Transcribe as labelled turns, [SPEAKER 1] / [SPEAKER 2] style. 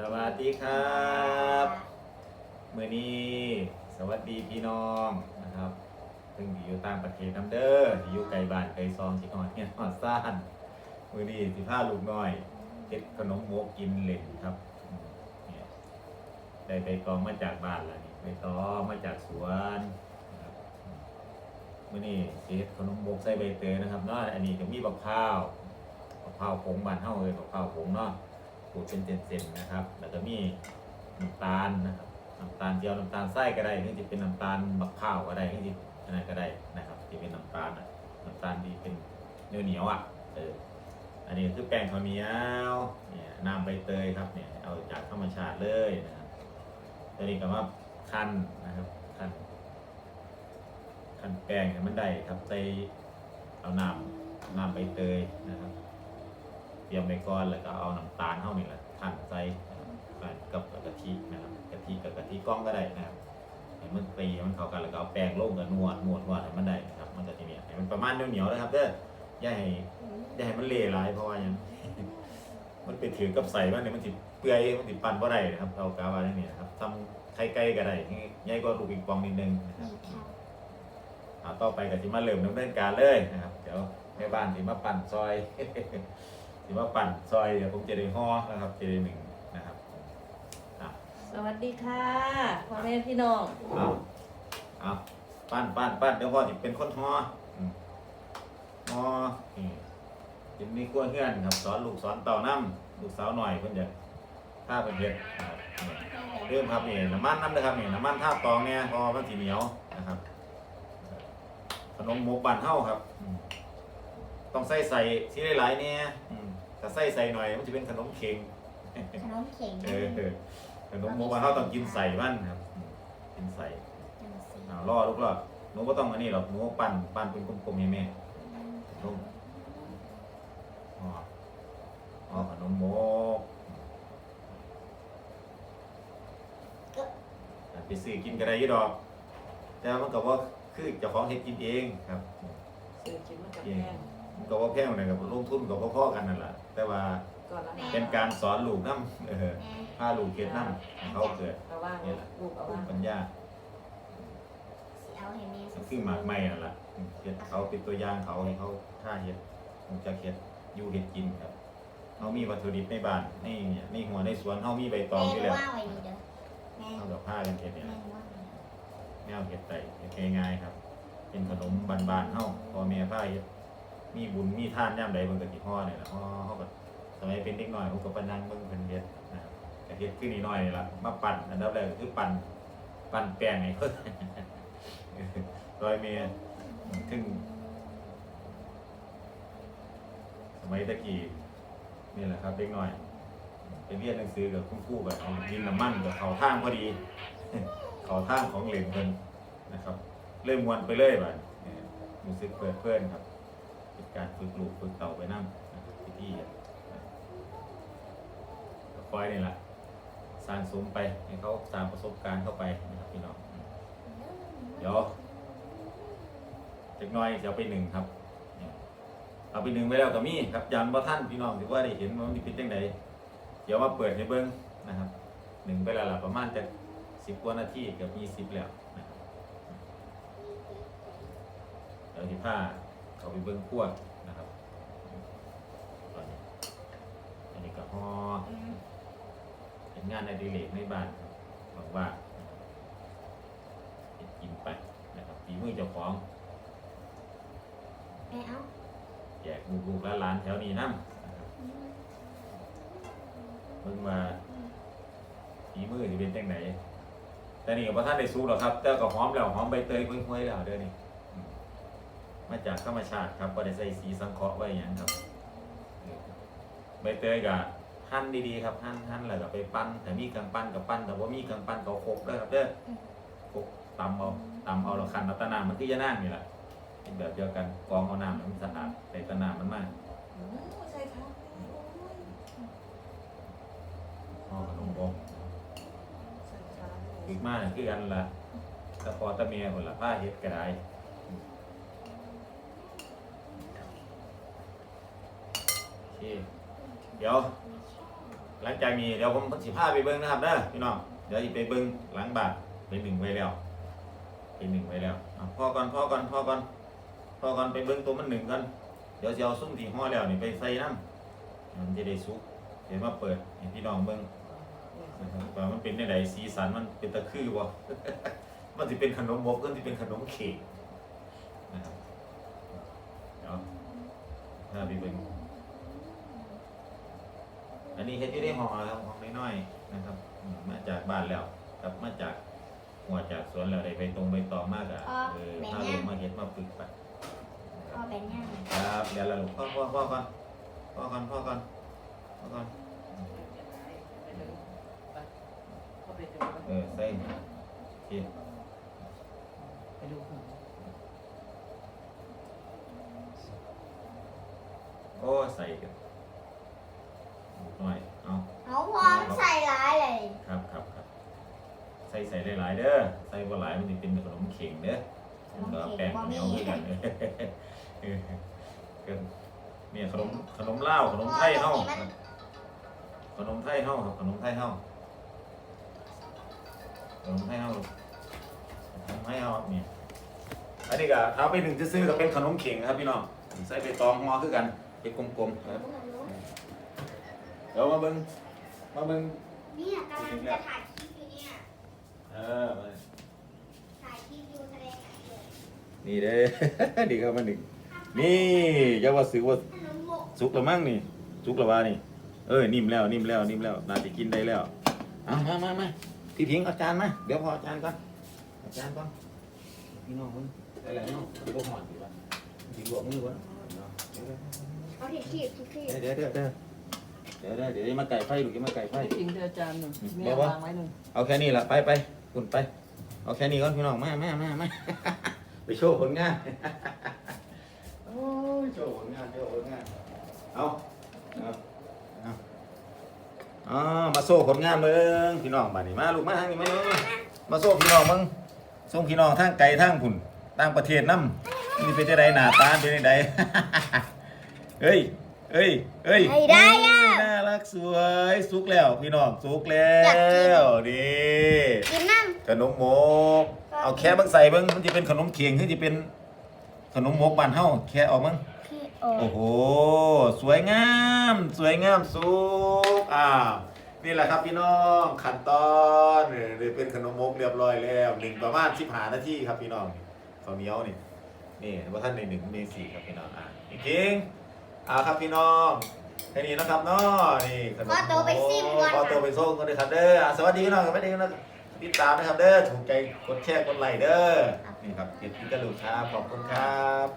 [SPEAKER 1] สวัสดีครับมื่อนี้สวัสดีพี่น้องนะครับซึ่งอยู่ต่างประเทศน้ำเด้อที่อยู่ไกลบ้านไกลซองชิคอนเนี่ยหอดซ่านมื่อนี้สิพาลูกน้อยเฮ็ดขนมโมกกินเล่นครับเนี่ยได้ใบตองมาจากบ้านแล้วนี่ใบตองมาจากสวนนะครับมือนี้เฮ็ดขนมโมกใส่ใบเตยนะครับเนาะอันนี้จะมีบักพร้าวบักพร้าวผงบ้านเฮาเลยบักพร้าวผงเนาะ ดเป็นเส้นๆนะครับ แล้วก็มีน้ำตาลนะครับน้ำตาลเจียวน้ำตาลไส้ก็ได้ที่จะเป็นน้ำตาลบักข้าวก็ได้ที่อันนั้นก็ได้นะครับที่เป็นน้ำตาลน้ำตาลที่เป็นเนื้อเหนียวอะเอออันนี้คือแป้งข้าวเหนียวเนี่ยน้ำใบเตยครับเนี่ยเอาจากธรรมชาติเลยนะครับตัวนี้ก็มาคั้นนะครับคั้นคั้นแป้งให้มันได้ครับใส่เอาน้ำน้ำใบเตยนะครับ เตรียมไว้ก่อนแล้วก็เอาน้ำตาลเข้านี่แหละหั่นใส่นะครับกับกะทินะครับกะทิกับกะทิกล้องก็ได้นะครับให้มันตีให้มันเข้ากันแล้วก็เอาแป้งลงกับนวดนวดนวดให้มันได้นะครับ มันจะทีเนี้ยให้มันประมาณเหนียวๆนะครับเด้ออย่าให้อย่าให้มันเละหลายเพราะว่าหยังมันไปถือกับใส่มันเนี่ยมันสิเปื่อยมันสิปั่นบ่ได้นะครับเอากาว่าอย่างนี้นะครับทำไข่ไก่ก็ได้ใหญ่กว่าลูกปิงปองนิดนึงนะครับเอาต่อไปก็สิมาเริ่มดำเนินการเลยนะครับ เดี๋ยวแม่บ้านสิมาปั่นซอย สิมาปั่นซอยเดี๋ยวผมจะได้ห่อนะครับจะได้หนึ่งนะครับอะ
[SPEAKER 2] สวัสดีค่ะพ่อแม่พี่น้อง
[SPEAKER 1] เอาเอาปั้นปั้นปั้นเดี๋ยวพ่อจะเป็นคนห่ออืมห่อนี่จะมีกล้วยเฮือนครับสอนลูกสอนเต่าน้ำลูกสาวหน่อยเพิ่นจะท่าเพิ่นเฮ็ดนะครับนี่เริ่มครับนี่น้ำมันน้ำเลยครับนี่น้ำมันท่าตองเนี่ยพอมันสีเหนียวนะครับขนมหมูปั่นเท่าครับอืมต้องใส่ใส่ที่หลายๆเนี่ยอืม ถ้าใส่ใส่หน่อยมันจะเป็นขนมเค็ง
[SPEAKER 3] ขนมเข็ง
[SPEAKER 1] เออเออขนมหมูปั่นเท่าต้องกินใส่มันครับอืมกินใส่อ่ารอลูกรอดหนูก็ต้องอันนี้หรอกหนูปั่นปั่นเป็นกลมๆให้แม่ลูกอ๋ออ๋อขนมโมกอะไปซื้อกินก็ได้อยี่ดอก แต่มันก็ว่าคือเจ้าของเฮ็ดกินเองครับ
[SPEAKER 2] สื่อกินมากับ
[SPEAKER 1] เอง
[SPEAKER 2] แม่
[SPEAKER 1] มัน ก็ว่าแพงเลยกับลงทุนกับพ่อๆกันนั่นแหละแต่ว่า
[SPEAKER 2] ก่อนละ
[SPEAKER 1] เป็นการสอนลูกน้ำเออพาลูกเก็ดน้ำให้เขาเกิด
[SPEAKER 2] เอาว่างลูกเอา
[SPEAKER 1] ภู
[SPEAKER 2] ว่าง
[SPEAKER 1] มิปัญญา
[SPEAKER 3] เอาให้แม่
[SPEAKER 1] มันคือหมากไม้นั่นแหละเฮ็ดเขาเป็นตัวอย่างเขาให้เขาท่าเฮ็ดคงจะเฮ็ดอยู่เฮ็ดกินครับเขามีวัตถุดิบในบ้านในเนี่ยในหัวในสวนเขามีใบตองอยู่
[SPEAKER 3] แม่
[SPEAKER 1] แล้ว
[SPEAKER 3] ว่าไว้ดีเด้อแม่
[SPEAKER 1] เขากับผ้ากันเฮ็ดเนี่ย
[SPEAKER 3] แม่ว่า
[SPEAKER 1] แนวเฮ็ดไต่เฮ็ดง่ายๆครับ เป็นขนมบ้านๆเฮาพ่อแม่พาเฮ็ด มีบุญมีทานยามใดเพิ่นก็สิฮ้อนี่ยล่ะฮ้อเฮาก็สมัยเป็นเด็กน้อยผมก็ไปนั่งเบิ่งเพิ่นเฮ็ดนะครับก็เฮ็ดขึ้นนิดหน่อยนี่ล่ะมาปั่นอันดับแรกก็คือปั่นปั่นแป้งให้เพิ่นร้อยเมียถึงสมัยตะกี้นี่แหละครับเด็กน้อยไปเรียนหนังสือกับคุณครูแบบกินน้ำมันกับเขาท่างพอดีเขาท่างของเหลนเพิ่นนะครับ เริ่มวนไปเลยบัดเนี่ยรู้สึกเปิดเพื่อนครับ การฝึกลูกฝึกเต่าไปนั่งนะครับพิธีอะก็คอยนี่แหละสร้างสมไปให้เขาสร้างประสบการณ์เข้าไปนะครับพี่น้องเดี๋ยวเล็กน้อยจะเอาไปหนึ่งครับเอาไปหนึ่งไปแล้วก็มีครับยันบ่ท่านพี่น้องถือว่าได้เห็นว่ามันเป็นจังไดเดี๋ยวมาเปิดให้เบิ้งนะครับหนึ่งไปแล้วละประมาณจะสิบกว่านาทีเกือบยี่สิบแล้วนะครับเดี๋ยวที่ผ้า เขาไปเบิ้งขั้วนะครับตอนนี้อันนี้ก็ห่อเป็นงานในดิเลกในบ้านครับหวังว่าเฮ็ดกินไปนะครับฝีมือเจ้าของ
[SPEAKER 3] แม่เอา
[SPEAKER 1] แจกลูกๆหลานๆแถวนี้นำนะครับเพิ่งมาฝีมือที่เป็นจังไหนแต่นี่ก็บ่ท่านได้สู้หรอกครับ แต่ก็หอมแล้วหอมใบเตยห้วยๆแล้วเด้อนี่อืม มาจากธรรมชาติครับบ่ได้ใส่สีสังเคราะห์ไว้หยังครับใบเตยก็หั่นดีๆครับหั่นหั่นแล้วก็ไปปั้นแต่มีเครื่องปั้นกับปั้นแต่ว่ามีเครื่องปั้นก็โคกเด้อครับเด้อโคกตำเอาตำเอาแล้วคั้นเอาแตะน้ำมันคือยะนางนี่แหละเป็นแบบเดียวกันกรองเอาน้ำให้มันสะอาดใส่แตะน้ำมันมาก
[SPEAKER 2] ใช่ครับ
[SPEAKER 1] ห่อขนมบง
[SPEAKER 2] ใช่ครับ
[SPEAKER 1] อีกมากคือกันละตะพอตะเมียคนละผ้าเฮ็ดก็ได้โอ เค เดี๋ยว หลังจากนี้เดี๋ยวผมสิพาไปเบิ้งนะครับเด้อพี่น้องเดี๋ยวสิไปเบิ้งหลังบาทไปหนึ่งไว้แล้วไปหนึ่งไว้แล้วพ่อก่อนพ่อก่อนพ่อก่อนพ่อก่อนไปเบิ้งตัวมันหนึ่งกันเดี๋ยวจะเอาซุ้มที่ห่อแล้วนี่ไปใส่น้ำมันจะได้สุกเดี๋ยวมาเปิดให้พี่น้องเบิ้งว่ามันเป็นในใดสีสันมันเป็นตะคือบ่มันจะเป็นขนมบกก็จะเป็นขนมเค้กนะครับเดี๋ยวพาไปเบิ้ง อันนี้เฮ็ดอยู่ในห้องแล้วครับห้องน้อยๆนะครับอืมมาจากบ้านแล้วกลับมาจากหัวจากสวนแล้วได้ไปตรงไปต่อมากอะเออมาลงมาเฮ็ดมาฝึกไป
[SPEAKER 3] พ่อเป็นยังไง
[SPEAKER 1] ครับเดี๋ยวเราลูกพ่อพ่อพ่อก่อนพ่อก่อนพ่อก่อนพ่อก่อน
[SPEAKER 2] เข้าไปดู
[SPEAKER 1] เออใส่โอเค
[SPEAKER 2] ไปดูหุ่น
[SPEAKER 1] โอ้ใส่กันหน่อยเอา
[SPEAKER 3] เอาพ่อมันใส่ร้ายเลย
[SPEAKER 1] ครับครับครับ ใส่ใส่หลายเด้อใส่บ่หลายมันจะเป็นขนมเข่งเด้อก็แป้งเหนียวด้วยกันเออเอนี่ยขนมขนมเลาขนมไทยเฮาขนมไทยเฮาครับขนมไทยเฮาขนมไทยเฮาขนมไทยเฮาครับนี่ยอันนี้ก็เอาไปหนึ่งจะซื้อก็เป็นขนมเข่งครับพี่น้องใส่ไปตองหอคือกันเป็นกลมๆครับเดี๋ยวมาเบิ่งมาเบิ่ง
[SPEAKER 3] เนี่ยกำลังจะถ่ายคลิป เนี่ย
[SPEAKER 1] เออมา
[SPEAKER 3] ถ่ายคลิปอยู่แสดงหนังเลย
[SPEAKER 1] นี่เด้อดีครับมาหนึ่งนี่อย่าว่าซื้อว่า
[SPEAKER 3] ขนมหมก
[SPEAKER 1] สุกแล้วมั้งนี่สุกแล้วว่านี่ เออนิ่มแล้วนิ่มแล้วนิ่มแล้วน่าจะกินได้แล้วเอามามามาพี่พิงเอาจารย์มาเดี๋ยวพอเอาจารย์ก่อนเอาจารย์ก่อนพี่น้องมึงได้แล้วเนาะพี่ก็หอนดีวะพี่บวกมือวะ
[SPEAKER 3] เอาที่คลิปที่คลิป
[SPEAKER 1] เดี๋ยวเดี๋ยวเดี๋ยวเดี๋ยวเดี๋ยวเดี๋ยวเดี๋ยวมาไก่ไฟดูจะมาไก่ไฟ
[SPEAKER 2] ไปทิ้งเธออาจารย์หนึ่งแม่วางไว้หนึ่ง
[SPEAKER 1] เอาแค่นี้ละไปไป คุณไป เอาแค่นี้ก่อนพี่น้องมามามามาไปโชว์ผลงานโอ้ยโชว์ผลงานโชว์ผลงาน เอาเอาเอาอ๋อมาโซ่ผลงานมึงพี่น้องมานี่มาลูกมาทางนี้มามามามาโซ่พี่น้องมึงส่งพี่น้องทางไกลทางผุ่นต่างประเทศน้ำนี่เป็นจะไดหน้าตาเป็นจะไดเฮ้ยเอ้ยเอ้ย
[SPEAKER 3] ไม่ได้อะ
[SPEAKER 1] น่ารักสวยสุกแล้ว พี่น้องสุกแล้วนี่
[SPEAKER 3] กินน้
[SPEAKER 1] ขนมมก เอาแค่เบิ่งใส่เบิ่งมันจะเป็นขนมเคียงหรือจะเป็นขนมมกบ้านเฮาแค่ออกมั้งำ
[SPEAKER 3] พี่โอ
[SPEAKER 1] โอ้โห สวยงาม สวยงามสุกอ่า นี่แหละครับพี่น้องขั้นตอนนี่เป็นขนมมกเรียบร้อยแล้วหนึ่งประมาณสิบห้านาทีครับพี่น้องข้าวเหนียวนี่นี่ว่าท่านในหนึ่งในสี่ครับพี่น้องอะอีกทีอ่าครับพี่น้องแค่นี้นะครับเนาะนี่ขนม
[SPEAKER 3] ขอตัวไปซิมก่อน
[SPEAKER 1] ขอตัว
[SPEAKER 3] ค่ะ
[SPEAKER 1] ไปส่งกันเลยครับเด้ออะสวัสดีพี่น้องสวัสดีพี่น้อง ติดตามนะครับเด้อถูกใจกดแชร์กดไลค์เด้อนี่ครับเก็บที่กระดูกครับขอบคุณครับ